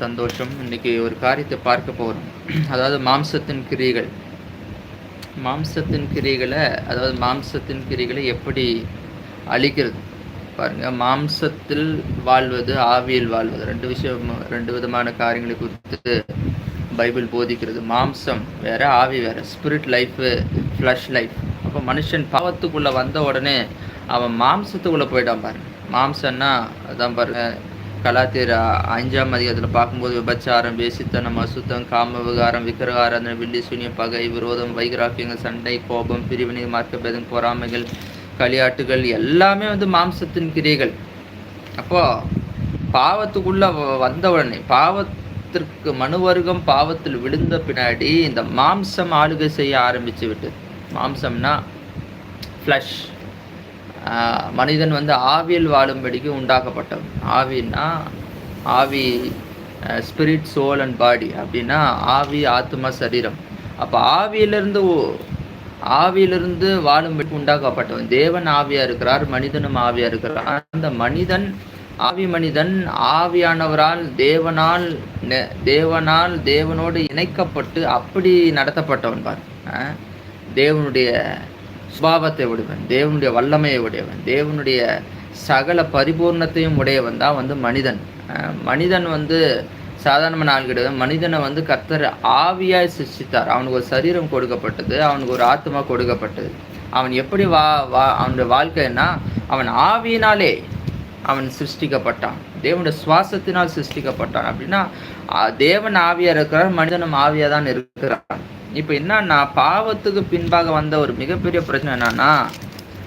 சந்தோஷம். இன்னைக்கு ஒரு காரியத்தை பார்க்க போகிறோம் அதாவது மாம்சத்தின் கிரியைகள். மாம்சத்தின் கிரியைகளை அதாவது மாம்சத்தின் கிரிகளை எப்படி அழிக்கிறது? பாருங்க மாம்சத்தில் வாழ்வது ஆவியில் வாழ்வது. ரெண்டு விஷயம் ரெண்டு விதமான காரியங்களை குறித்து பைபிள் போதிக்கிறது. மாம்சம் வேற ஆவி வேற. ஸ்பிரிட் லைஃபு ஃப்ளஷ் லைஃப் அப்போ மனுஷன் பாவத்துக்குள்ளே வந்த உடனே அவன் மாம்சத்துக்குள்ளே போயிட்டான் பாருங்க. மாம்சம்னா அதான் பாருங்க கலாத்திர அஞ்சாம் அதிகாரத்தில் பார்க்கும்போது விபச்சாரம் வேசித்தனம் அசுத்தம் காம விகாரம் விக்கிரகாரம் வில்லி சூனிய பகை விரோதம் வைகிராக்கியங்கள் சண்டை கோபம் பிரிவினை மார்க்கபேதம் பொறாமைகள் களியாட்டுகள் எல்லாமே வந்து மாம்சத்தின் கிரியைகள். அப்போ பாவத்துக்குள்ள வ- வந்த உடனே பாவத்திற்கு மனுவர்க்கம் பாவத்தில் விழுந்த பின்னாடி இந்த மாம்சம் ஆளுகை செய்ய ஆரம்பிச்சு விட்டு மாம்சம்னா ஃப்ளஷ் மனிதன் வந்து ஆவியில் வாழும்படிக்கு உண்டாக்கப்பட்டவன். ஆவின்னா ஆவி ஸ்பிரிட் சோல் அண்ட் பாடி அப்படின்னா ஆவி ஆத்மா சரீரம். அப்போ ஆவியிலிருந்து ஓ- ஆவியிலிருந்து வாழும்படிக்கு உண்டாக்கப்பட்டவன். தேவன் ஆவியாக இருக்கிறார் மனிதனும் ஆவியாக இருக்கிறார். அந்த மனிதன் ஆவி மனிதன் ஆவியானவரால் தேவனால் நெ- தேவனால் தேவனோடு இணைக்கப்பட்டு அப்படி நடத்தப்பட்டவன் பார். தேவனுடைய சுபாவத்தை உடையவன் தேவனுடைய வல்லமையை உடையவன் தேவனுடைய சகல பரிபூர்ணத்தையும் உடையவன் தான் வந்து மனிதன். மனிதன் வந்து சாதாரணமாக நாள் கிடையாது. மனிதனை வந்து கர்த்தர் ஆவியாய் சிருஷ்டித்தார். அவனுக்கு ஒரு சரீரம் கொடுக்கப்பட்டது அவனுக்கு ஒரு ஆத்மா கொடுக்கப்பட்டது. அவன் எப்படி வா வா அவனுடைய வாழ்க்கைன்னா அவன் ஆவியினாலே அவன் சிருஷ்டிக்கப்பட்டான். தேவனுடைய சுவாசத்தினால் சிருஷ்டிக்கப்பட்டான். அப்படின்னா தேவன் ஆவியாக இருக்கிறார் மனிதனும் ஆவியாக தான் இருக்கிறான். இப்போ என்னன்னா பாவத்துக்கு பின்பாக வந்த ஒரு மிகப்பெரிய பிரச்சனை என்னன்னா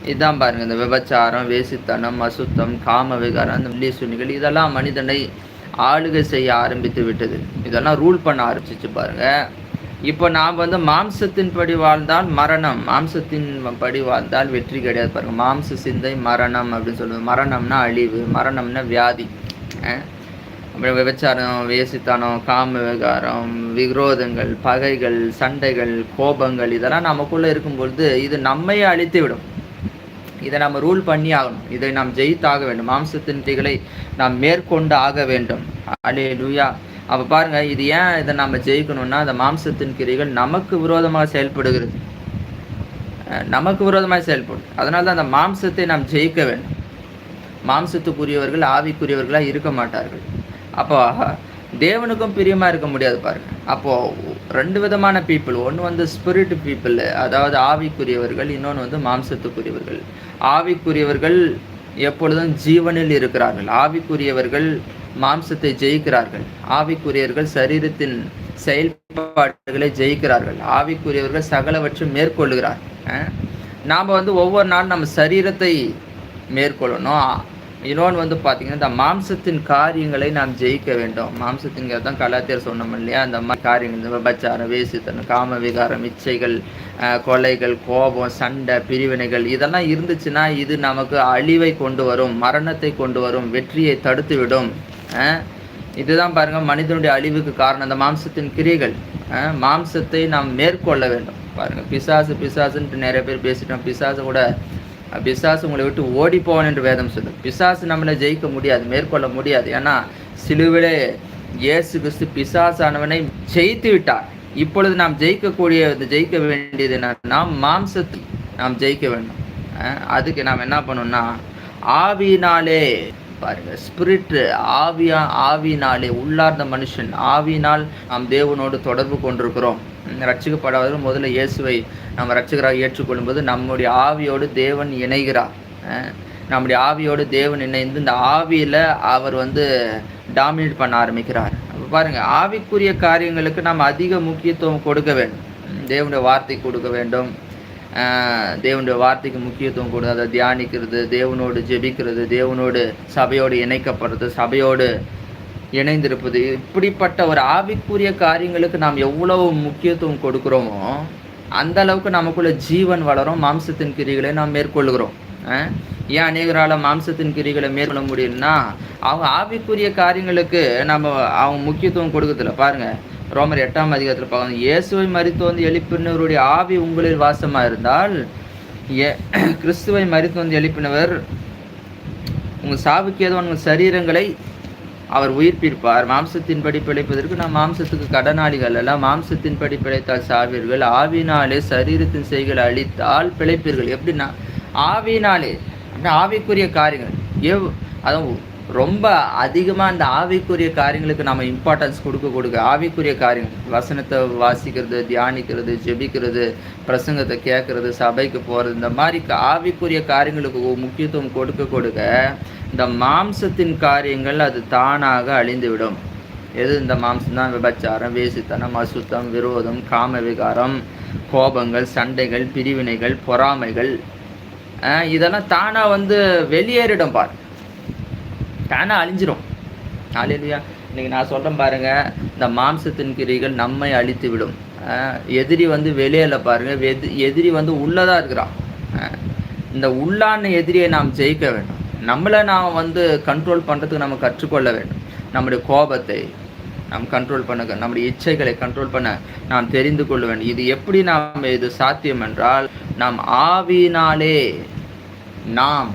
இதான் பாருங்க இந்த விபச்சாரம் வேசித்தனம் அசுத்தம் காம விகாரம் இந்த வெள்ளி சுனிகள் இதெல்லாம் மனிதனை ஆளுகை செய்ய ஆரம்பித்து விட்டது. இதெல்லாம் ரூல் பண்ண ஆரம்பிச்சிச்சு பாருங்க. இப்போ நாம் வந்து மாம்சத்தின் படி வாழ்ந்தால் மரணம். மாம்சத்தின் படி வாழ்ந்தால் வெற்றி கிடையாது பாருங்க. மாம்ச சிந்தை மரணம் அப்படின்னு சொல்லுவது மரணம்னா அழிவு மரணம்னா வியாதி. ஆ? அப்புறம் விபச்சாரம் வேசித்தனம் காம விகாரம் விரோதங்கள் பகைகள் சண்டைகள் கோபங்கள் இதெல்லாம் நமக்குள்ளே இருக்கும் பொழுது இது நம்மையே அழித்து விடும் இதை நம்ம ரூல் பண்ணி ஆகணும். இதை நாம் ஜெயித்தாக வேண்டும். மாம்சத்தின் திகளை நாம் மேற்கொண்டு ஆக வேண்டும். அலே லூயா அப்போ பாருங்க இது ஏன் இதை நம்ம ஜெயிக்கணும்னா அந்த மாம்சத்தின் கிரிகள் நமக்கு விரோதமாக செயல்படுகிறது. நமக்கு விரோதமாக செயல்படும். அதனால தான் அந்த மாம்சத்தை நாம் ஜெயிக்க வேண்டும். மாம்சத்துக்குரியவர்கள் ஆவிக்குரியவர்களாக இருக்க மாட்டார்கள். அப்போ தேவனுக்கும் பிரியமாக இருக்க முடியாது பாருங்க. அப்போது ரெண்டு விதமான பீப்புள் ஒன்று வந்து ஸ்பிரிட் பீப்புள் அதாவது ஆவிக்குரியவர்கள் இன்னொன்று வந்து மாம்சத்துக்குரியவர்கள். ஆவிக்குரியவர்கள் எப்பொழுதும் ஜீவனில் இருக்கிறார்கள். ஆவிக்குரியவர்கள் மாம்சத்தை ஜெயிக்கிறார்கள். ஆவிக்குரியவர்கள் சரீரத்தின் செயல்பாடுகளை ஜெயிக்கிறார்கள். ஆவிக்குரியவர்கள் சகலவற்றை மேற்கொள்கிறார் நாம் வந்து ஒவ்வொரு நாளும் நம்ம சரீரத்தை மேற்கொள்ளணும். இன்னொன்று வந்து பார்த்தீங்கன்னா இந்த மாம்சத்தின் காரியங்களை நாம் ஜெயிக்க வேண்டும். மாம்சத்தின் தான் கலாத்தியர் சொன்னோம் இல்லையா? அந்த மாதிரி காரியங்கள் விபச்சாரம் வேசித்தனம் காம விகாரம் இச்சைகள் கொலைகள் கோபம் சண்டை பிரிவினைகள் இதெல்லாம் இருந்துச்சுன்னா இது நமக்கு அழிவை கொண்டு வரும் மரணத்தை கொண்டு வரும் வெற்றியை தடுத்துவிடும். இதுதான் பாருங்கள் மனிதனுடைய அழிவுக்கு காரணம் அந்த மாம்சத்தின் கிரியைகள். மாம்சத்தை நாம் மேற்கொள்ள வேண்டும். பாருங்கள் பிசாசு பிசாசுன்ட்டு நிறைய பேர் பேசிட்டோம். பிசாசு கூட பிசாசு உங்களை விட்டு ஓடி போவான் என்று வேதம் சொல்லும் பிசாசு நம்மளை ஜெயிக்க முடியாது மேற்கொள்ள முடியாது. ஏன்னா சிலுவிலே இயேசு கிறிஸ்து பிசாசானவனை ஜெயித்து விட்டார். இப்பொழுது நாம் ஜெயிக்கக்கூடிய ஜெயிக்க வேண்டியது நாம் மாம்சத்தை நாம் ஜெயிக்க வேண்டும். அதுக்கு நாம் என்ன பண்ணணும்னா ஆவியினாலே பாருங்க ஸ்பிரிட் ஆவியா ஆவினாலே உள்ளார்ந்த மனுஷன் ஆவினால் நாம் தேவனோடு தொடர்பு கொண்டிருக்கிறோம். உம், முதல்ல இயேசுவை நம்ம ரட்சகராக ஏற்றுக்கொள்ளும்போது நம்முடைய ஆவியோடு தேவன் இணைகிறார். நம்முடைய ஆவியோடு தேவன் இணைந்து இந்த ஆவியில் அவர் வந்து டாமினேட் பண்ண ஆரம்பிக்கிறார். அப்போ பாருங்கள் ஆவிக்குரிய காரியங்களுக்கு நாம் அதிக முக்கியத்துவம் கொடுக்க வேண்டும். தேவனுடைய வார்த்தை கொடுக்க வேண்டும். தேவனுடைய வார்த்தைக்கு முக்கியத்துவம் கொடு அதை தியானிக்கிறது தேவனோடு ஜெபிக்கிறது தேவனோடு சபையோடு இணைக்கப்படுறது சபையோடு இணைந்திருப்பது. இப்படிப்பட்ட ஒரு ஆவிக்குரிய காரியங்களுக்கு நாம் எவ்வளவு முக்கியத்துவம் கொடுக்குறோமோ அந்த அளவுக்கு நமக்குள்ள ஜீவன் வளரும் மாம்சத்தின் கிரிகளை நாம் மேற்கொள்கிறோம். ஏன் அநேகரால் மாம்சத்தின் கிரிகளை மேற்கொள்ள முடியும்னா அவங்க ஆவிக்குரிய காரியங்களுக்கு நம்ம அவங்க முக்கியத்துவம் கொடுக்கறதில்ல. பாருங்க ரோமர் எட்டாம் அதிகாரத்தில் பார்க்கணும். இயேசுவை மறித்து வந்து எழுப்பினவருடைய ஆவி உங்களில் வாசமாக இருந்தால் ஏ- கிறிஸ்துவை மறித்து வந்து எழுப்பினவர் உங்கள் சாவுக்கு ஏதோ உங்கள் சரீரங்களை அவர் உயிர்ப்பிப்பார். மாம்சத்தின்படி பிழைப்பதற்கு நாம் மாம்சத்துக்கு கடனாளிகள் அல்ல. மாம்சத்தின்படி பிழைத்தால் சாவீர்கள். ஆவினாலே சரீரத்தின் செய்களை அழித்தால் பிழைப்பீர்கள். எப்படின்னா ஆவினாலே ஆவிக்குரிய காரியங்கள். எவ் அதான் ரொம்ப அதிகமாக அந்த ஆவிக்குரிய காரியங்களுக்கு நம்ம இம்பார்ட்டன்ஸ் கொடுக்க கொடுக்க ஆவிக்குரிய காரியங்கள் வசனத்தை வாசிக்கிறது தியானிக்கிறது ஜெபிக்கிறது பிரசங்கத்தை கேட்குறது சபைக்கு போகிறது இந்த மாதிரி ஆவிக்குரிய காரியங்களுக்கு முக்கியத்துவம் கொடுக்க கொடுக்க இந்த மாம்சத்தின் காரியங்கள் அது தானாக அழிந்துவிடும். எது இந்த மாம்சம் தான் விபச்சாரம் வேசித்தனம் அசுத்தம் விரோதம் காம விகாரம் கோபங்கள் சண்டைகள் பிரிவினைகள் பொறாமைகள். இதெல்லாம் தானாக வந்து வெளியேறிடும் பாரு. தானாக அழிஞ்சிரும். ஆலையிலையா இன்றைக்கி நான் சொல்கிறேன் பாருங்க இந்த மாம்சத்தின் கிரிகள் நம்மை அழித்து விடும். எதிரி வந்து வெளியில் பாருங்கள் எதி எதிரி வந்து உள்ளதாக இருக்கிறான். இந்த உள்ளான எதிரியை நாம் ஜெயிக்க வேண்டும். நம்மளை நாம் வந்து கண்ட்ரோல் பண்ணுறதுக்கு நம்ம கற்றுக்கொள்ள வேண்டும். நம்முடைய கோபத்தை நாம் கண்ட்ரோல் பண்ண நம்முடைய இச்சைகளை கண்ட்ரோல் பண்ண நாம் தெரிந்து கொள்ள வேண்டும். இது எப்படி நாம் இது சாத்தியம் என்றால் நாம் ஆவியினாலே நாம்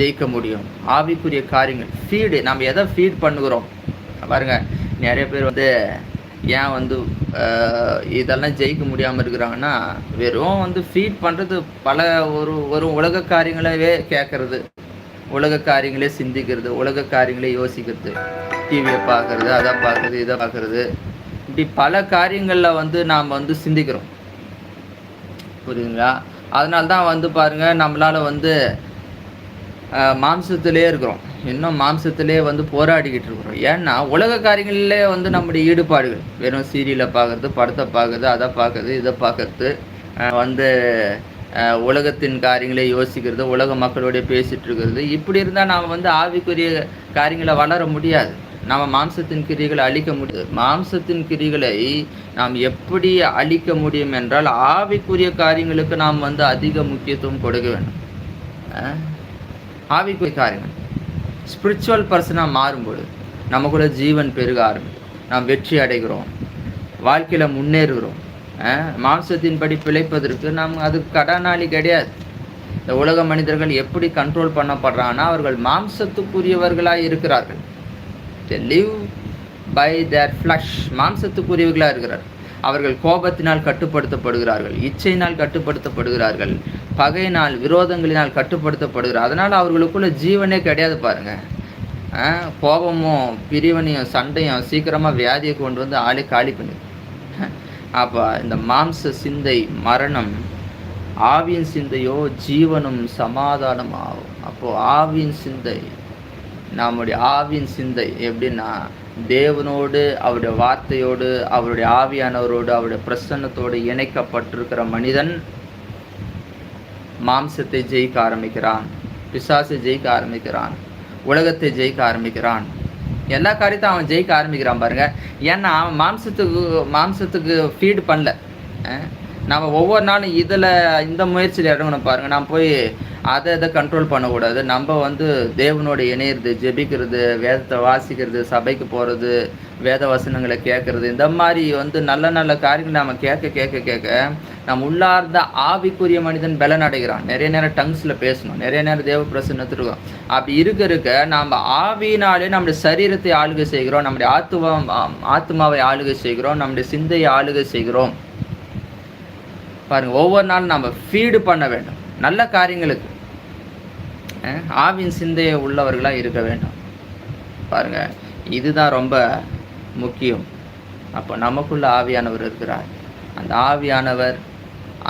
ஜெயிக்க முடியும். ஆவிக்குரிய காரியங்கள். ஃபீடு நம்ம எதை ஃபீட் பண்ணுகிறோம்? பாருங்க நிறைய பேர் வந்து ஏன் வந்து இதெல்லாம் ஜெயிக்க முடியாமல் இருக்கிறாங்கன்னா வெறும் வந்து ஃபீட் பண்ணுறது பல ஒரு ஒரு உலக காரியங்களவே கேட்கறது. உலக காரியங்களே சிந்திக்கிறது உலக காரியங்களே யோசிக்கிறது. டிவியை பார்க்கறது அதை பார்க்குறது இதை பார்க்குறது. இப்படி பல காரியங்களில் வந்து நாம் வந்து சிந்திக்கிறோம். புரியுதுங்களா? அதனால தான் வந்து பாருங்கள் நம்மளால் வந்து மாம்சத்திலே இருக்கிறோம். இன்னும் மாம்சத்திலே வந்து போராடிக்கிட்டு இருக்கிறோம். ஏன்னா உலக காரியங்களிலே வந்து நம்முடைய ஈடுபாடுகள். வெறும் சீரியலை பார்க்கறது படத்தை பார்க்குறது அதை பார்க்குறது இதை பார்க்குறது வந்து உலகத்தின் காரியங்களை யோசிக்கிறது உலக மக்களோடைய பேசிகிட்டு இருக்கிறது. இப்படி இருந்தால் நாம் வந்து ஆவிக்குரிய காரியங்களை வளர முடியாது. நாம் மாம்சத்தின் கிரிகளை அழிக்க முடியாது. மாம்சத்தின் கிரிகளை நாம் எப்படி அழிக்க முடியும் என்றால் ஆவிக்குரிய காரியங்களுக்கு நாம் வந்து அதிக முக்கியத்துவம் கொடுக்க வேண்டும். ஆவிக்குரிய காரியங்கள். ஸ்பிரிச்சுவல் பர்சனாக மாறும்போது நமக்குள்ள ஜீவன் பெருக ஆரம்பிக்கும். நாம் வெற்றி அடைகிறோம். வாழ்க்கையில் முன்னேறுகிறோம். மாம்சத்தின் மாம்சத்தின்படி பிழைப்பதற்கு நாம் அது கடனாளி கிடையாது. இந்த உலக மனிதர்கள் எப்படி கண்ட்ரோல் பண்ணப்படுறாங்கன்னா அவர்கள் மாம்சத்துக்குரியவர்களாக இருக்கிறார்கள். லிவ் பை தேர் ஃப்ளஷ் மாம்சத்துக்குரியவர்களாக இருக்கிறார்கள். அவர்கள் கோபத்தினால் கட்டுப்படுத்தப்படுகிறார்கள் இச்சையினால் கட்டுப்படுத்தப்படுகிறார்கள் பகையினால் விரோதங்களினால் கட்டுப்படுத்தப்படுகிறார். அதனால் அவர்களுக்குள்ள ஜீவனே கிடையாது பாருங்க. கோபமும் பிரிவினையும் சண்டையும் சீக்கிரமாக வியாதியை கொண்டு வந்து ஆளே காலி பண்ணி. அப்போ இந்த மாம்ச சிந்தை மரணம் ஆவியின் சிந்தையோ ஜீவனும் சமாதானம் ஆகும் அப்போது ஆவியின் சிந்தை நம்முடைய ஆவியின் சிந்தை எப்படின்னா தேவனோடு அவருடைய வார்த்தையோடு அவருடைய ஆவியானவரோடு அவருடைய பிரசன்னத்தோடு இணைக்கப்பட்டிருக்கிற மனிதன் மாம்சத்தை ஜெயிக்க ஆரம்பிக்கிறான் பிசாசை ஜெயிக்க ஆரம்பிக்கிறான் உலகத்தை ஜெயிக்க ஆரம்பிக்கிறான். எல்லா காரியத்தையும் அவன் ஜெயிக்க ஆரம்பிக்கிறான் பாருங்க. ஏன்னா அவன் மாம்சத்துக்கு மாம்சத்துக்கு ஃபீடு பண்ணல. நம்ம ஒவ்வொரு நாளும் இதில் இந்த முயற்சியில் இறங்கணும் பாருங்கள் நான் போய் அதை இதை கண்ட்ரோல் பண்ணக்கூடாது. நம்ம வந்து தேவனோட இணையிறது ஜெபிக்கிறது வேதத்தை வாசிக்கிறது சபைக்கு போகிறது வேத வசனங்களை கேட்குறது இந்த மாதிரி வந்து நல்ல நல்ல காரியங்கள் நம்ம கேட்க கேட்க கேட்க நம்ம உள்ளார்ந்த ஆவிக்குரிய மனிதன் பலன் அடைகிறான். நிறைய நேரம் டங்ஸில் பேசணும். நிறைய நேரம் தேவ பிரசன்னத்தில் அப்படி இருக்க இருக்க நம்ம ஆவினாலே நம்முடைய சரீரத்தை ஆளுகை செய்கிறோம். நம்முடைய ஆத்துவம் ஆத்மாவை ஆளுகை செய்கிறோம். நம்முடைய சிந்தையை ஆளுகை செய்கிறோம். பாருங்க ஒவ்வொரு நாளும் நம்ம ஃபீடு பண்ண வேண்டும். நல்ல காரியங்களுக்கு. ஆவின் சிந்தையை உள்ளவர்களாக இருக்க வேண்டும். பாருங்க இதுதான் ரொம்ப முக்கியம். அப்போ நமக்குள்ள ஆவியானவர் இருக்கிறார். அந்த ஆவியானவர்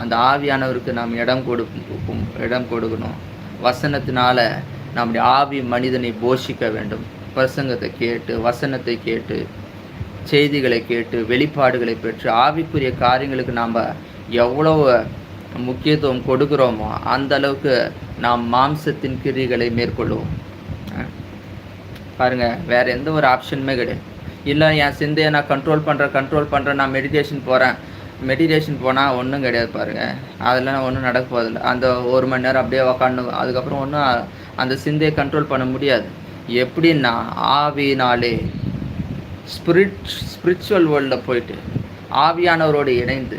அந்த ஆவியானவருக்கு நாம் இடம் கொடுக்கும் இடம் கொடுக்கணும். வசனத்தினால நம்முடைய ஆவி மனிதனை போஷிக்க வேண்டும். பிரசங்கத்தை கேட்டு வசனத்தை கேட்டு செய்திகளை கேட்டு வெளிப்பாடுகளை பெற்று ஆவிக்குரிய காரியங்களுக்கு நாம் எவ்வளவு முக்கியத்துவம் கொடுக்கிறோமோ அந்த அளவுக்கு நாம் மாம்சத்தின் கிரிகளை மேற்கொள்வோம். பாருங்கள் பாருங்க வேற எந்த ஒரு ஆப்ஷனுமே கிடையாது. இல்லை என் சிந்தையை நான் கண்ட்ரோல் பண்ணுறேன் கண்ட்ரோல் பண்ணுறேன் நான் மெடிடேஷன் போகிறேன் மெடிடேஷன் போனால் ஒன்றும் கிடையாது பாருங்கள் அதெல்லாம் ஒன்றும் நடக்க போதில்லை அந்த ஒரு மணி நேரம் அப்படியே உக்காந்து அதுக்கப்புறம் ஒன்றும் அந்த சிந்தையை கண்ட்ரோல் பண்ண முடியாது. எப்படின்னா ஆவினாலே ஸ்பிரிட் ஸ்பிரிச்சுவல் வேர்ல்டில் போயிட்டு ஆவியானவரோடு இணைந்து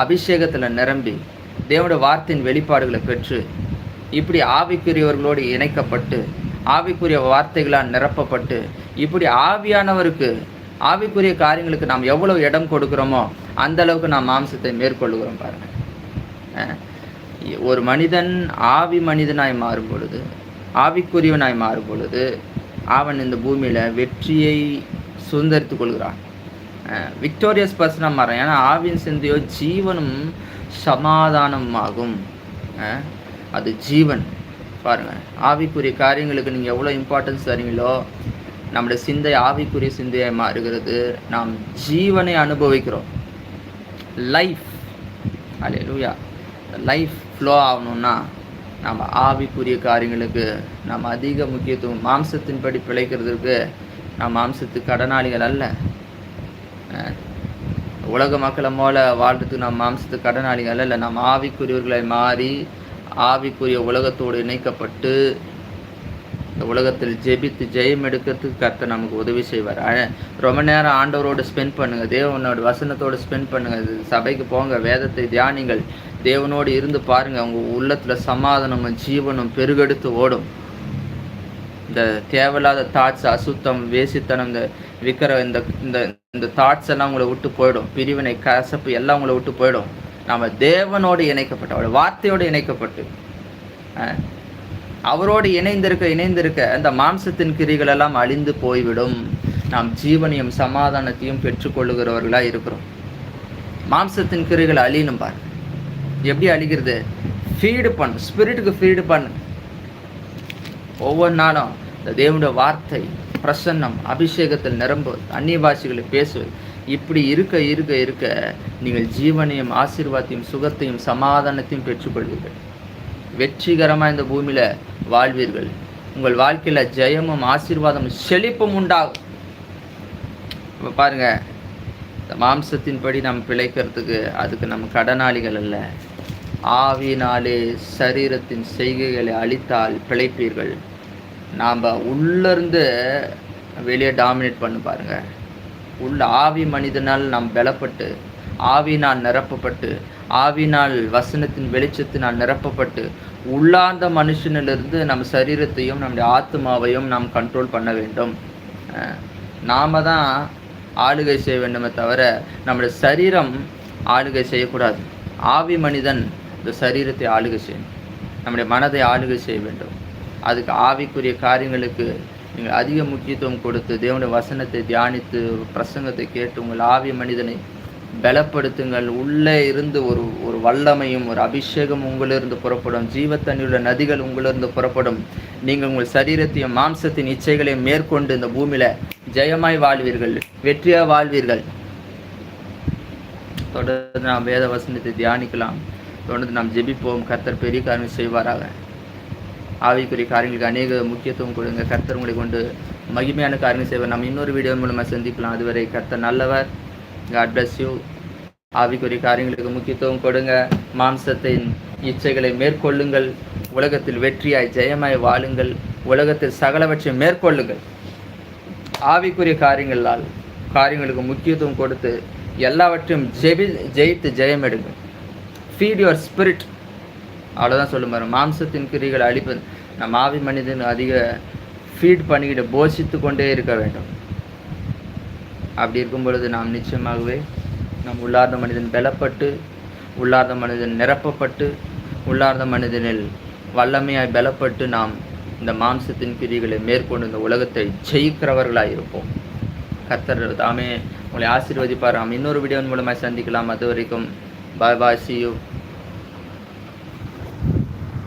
அபிஷேகத்தில் நிரம்பி தேவனுடைய வார்த்தையின் வெளிப்பாடுகளை பெற்று இப்படி ஆவிக்குரியவர்களோடு இணைக்கப்பட்டு ஆவிக்குரிய வார்த்தைகளால் நிரப்பப்பட்டு இப்படி ஆவியானவருக்கு ஆவிக்குரிய காரியங்களுக்கு நாம் எவ்வளவு இடம் கொடுக்குறோமோ அந்த அளவுக்கு நாம் மாம்சத்தை மேற்கொள்ளுகிறோம் பாருங்கள் ஒரு மனிதன் ஆவி மனிதனாய் மாறும் பொழுது ஆவிக்குரியவனாய் மாறும் பொழுது அவன் இந்த பூமியில் வெற்றியை சுதந்திரித்து கொள்கிறான். விக்டோரியஸ் பர்சனாக மாறேன் ஏன்னா ஆவின் சிந்தையோ ஜீவனும் சமாதானமாகும். அது ஜீவன். பாருங்க ஆவிக்குரிய காரியங்களுக்கு நீங்கள் எவ்வளோ இம்பார்ட்டன்ஸ் தரீங்களோ நம்முடைய சிந்தை ஆவிக்குரிய சிந்தையாக மாறுகிறது. நாம் ஜீவனை அனுபவிக்கிறோம். லைஃப் அல்லேலூயா லைஃப் ஃப்ளோ ஆகணும்னா நம்ம ஆவிக்குரிய காரியங்களுக்கு நம்ம அதிக முக்கியத்துவம் மாம்சத்தின்படி பிழைக்கிறதுக்கு நாம் மாம்சத்துக்கு கடனாளிகள் அல்ல. உலக மக்களை போல வாழ்றதுக்கு நாம் மாம்சத்துக்கு கடனாளிகள் இல்லை நாம் ஆவிக்குரியவர்களை மாறி ஆவிக்குரிய உலகத்தோடு இணைக்கப்பட்டு இந்த உலகத்தில் ஜெபித்து ஜெயம் எடுக்கிறதுக்கு கர்த்தர் நமக்கு உதவி செய்வார். ரொம்ப நேரம் ஆண்டவரோடு ஸ்பெண்ட் பண்ணுங்க. தேவனோட வசனத்தோடு ஸ்பெண்ட் பண்ணுங்க. சபைக்கு போங்க வேதத்தை தியானிங்கள். தேவனோடு இருந்து பாருங்கள் அவங்க உள்ளத்தில் சமாதானமும் ஜீவனும் பெருகெடுத்து ஓடும். இந்த தேவையில்லாத தாட்ஸ் அசுத்தம் வேசித்தனம் இந்த இருக்கிற இந்த இந்த இந்த தாட்ஸ் எல்லாம் உங்களை விட்டு போயிடும். பிரிவினை கசப்பு எல்லாம் உங்களை விட்டு போயிடும். நாம தேவனோடு இணைக்கப்பட்ட அவருடைய வார்த்தையோடு இணைக்கப்பட்டு அஹ், அவரோடு இணைந்திருக்க இணைந்திருக்க அந்த மாம்சத்தின் கிரிகள் எல்லாம் அழிந்து போய்விடும். நாம் ஜீவனையும் சமாதானத்தையும் பெற்றுக்கொள்ளுகிறவர்களா இருக்கிறோம். மாம்சத்தின் கிரிகள் அழியணும் பார் எப்படி அழிகிறது ஃபீடு பண்ணு ஸ்பிரிட்டுக்கு ஃபீடு பண்ணு. ஒவ்வொரு நாளும் இந்த தேவனுடைய வார்த்தை பிரசன்னம் அபிஷேகத்தில் நிரம்புவது அந்நிய பேசுவது இப்படி இருக்க இருக்க இருக்க நீங்கள் ஜீவனையும் ஆசீர்வாதத்தையும் சுகத்தையும் சமாதானத்தையும் பெற்றுக்கொள்வீர்கள். வெற்றிகரமாக இந்த பூமியில் வாழ்வீர்கள். உங்கள் வாழ்க்கையில் ஜெயமும் ஆசீர்வாதமும் செழிப்பும் உண்டாகும். இப்போ பாருங்க இந்த மாம்சத்தின்படி நம்ம பிழைக்கிறதுக்கு அதுக்கு நம்ம கடனாளிகள் அல்ல. ஆவினாலே சரீரத்தின் செய்கைகளை அழித்தால் பிழைப்பீர்கள். நாம் உள்ளேருந்து வெளியே டாமினேட் பண்ணு பாருங்கள் உள்ள ஆவி மனிதனால் நாம் பலப்பட்டு ஆவினால் நிரப்பப்பட்டு ஆவினால் வசனத்தின் வெளிச்சத்தினால் நிரப்பப்பட்டு உள்ளார்ந்த மனுஷனிலிருந்து நம் சரீரத்தையும் நம்முடைய ஆத்மாவையும் நாம் கண்ட்ரோல் பண்ண வேண்டும். நாம் தான் ஆளுகை செய்ய வேண்டுமே தவிர நம்முடைய சரீரம் ஆளுகை செய்யக்கூடாது. ஆவி மனிதன் இந்த சரீரத்தை ஆளுகை செய்யணும். நம்முடைய மனதை ஆளுகை செய்ய வேண்டும். அதுக்கு ஆவிக்குரிய காரியங்களுக்கு நீங்கள் அதிக முக்கியத்துவம் கொடுத்து தேவனுடைய வசனத்தை தியானித்து பிரசங்கத்தை கேட்டு உங்கள் ஆவி மனிதனை பலப்படுத்துங்கள். உள்ளே இருந்து ஒரு ஒரு வல்லமையும் ஒரு அபிஷேகம் உங்களிலிருந்து புறப்படும். ஜீவத்தண்ணியுள்ள நதிகள் உங்களிலிருந்து புறப்படும். நீங்கள் உங்கள் சரீரத்தையும் மாம்சத்தின் இச்சைகளையும் மேற்கொண்டு இந்த பூமியில் ஜெயமாய் வாழ்வீர்கள் வெற்றியாக வாழ்வீர்கள். தொடர்ந்து நாம் வேத வசனத்தை தியானிக்கலாம். தொடர்ந்து நாம் ஜெபிப்போம். கர்த்தர் பெரிய காரணம் செய்வாராக. ஆவிக்குரிய காரியங்களுக்கு அநேக முக்கியத்துவம் கொடுங்க. கர்த்தர் உங்களை கொண்டு மகிமையான காரியங்கள் செய்வார். நம்ம இன்னொரு வீடியோ மூலமாக சந்திக்கலாம். அதுவரை கர்த்தர் நல்லவர். காட் பிளஸ் யூ ஆவிக்குரிய காரியங்களுக்கு முக்கியத்துவம் கொடுங்க. மாம்சத்தின் இச்சைகளை மேற்கொள்ளுங்கள். உலகத்தில் வெற்றியாய் ஜெயமாய் வாழுங்கள். உலகத்தில் சகலவற்றையும் மேற்கொள்ளுங்கள். ஆவிக்குரிய காரியங்களால் காரியங்களுக்கு முக்கியத்துவம் கொடுத்து எல்லாவற்றையும் ஜெபி ஜெயித்து ஜெயம் எடுங்கள் ஃபீட் யுவர் ஸ்பிரிட் அவ்வளோதான் சொல்ல பாரு. மாம்சத்தின் கிரிகள் அழிப்பது நம்ம ஆவி மனிதன் அதிக ஃபீட் பண்ணிக்கிட்டு போஷித்து கொண்டே இருக்க வேண்டும். அப்படி இருக்கும் பொழுது நாம் நிச்சயமாகவே நம் உள்ளார்ந்த மனிதன் பலப்பட்டு உள்ளார்ந்த மனிதன் நிரப்பப்பட்டு உள்ளார்ந்த மனிதனில் வல்லமையாய் பலப்பட்டு நாம் இந்த மாம்சத்தின் கிரிகளை மேற்கொண்டு இந்த உலகத்தை ஜெயிக்கிறவர்களாய் இருப்போம். கர்த்தர் தாமே உங்களை ஆசீர்வதிப்பார் நாம் இன்னொரு வீடியோவின் மூலமாக சந்திக்கலாம். அது வரைக்கும் பாய் பாய் சி யூ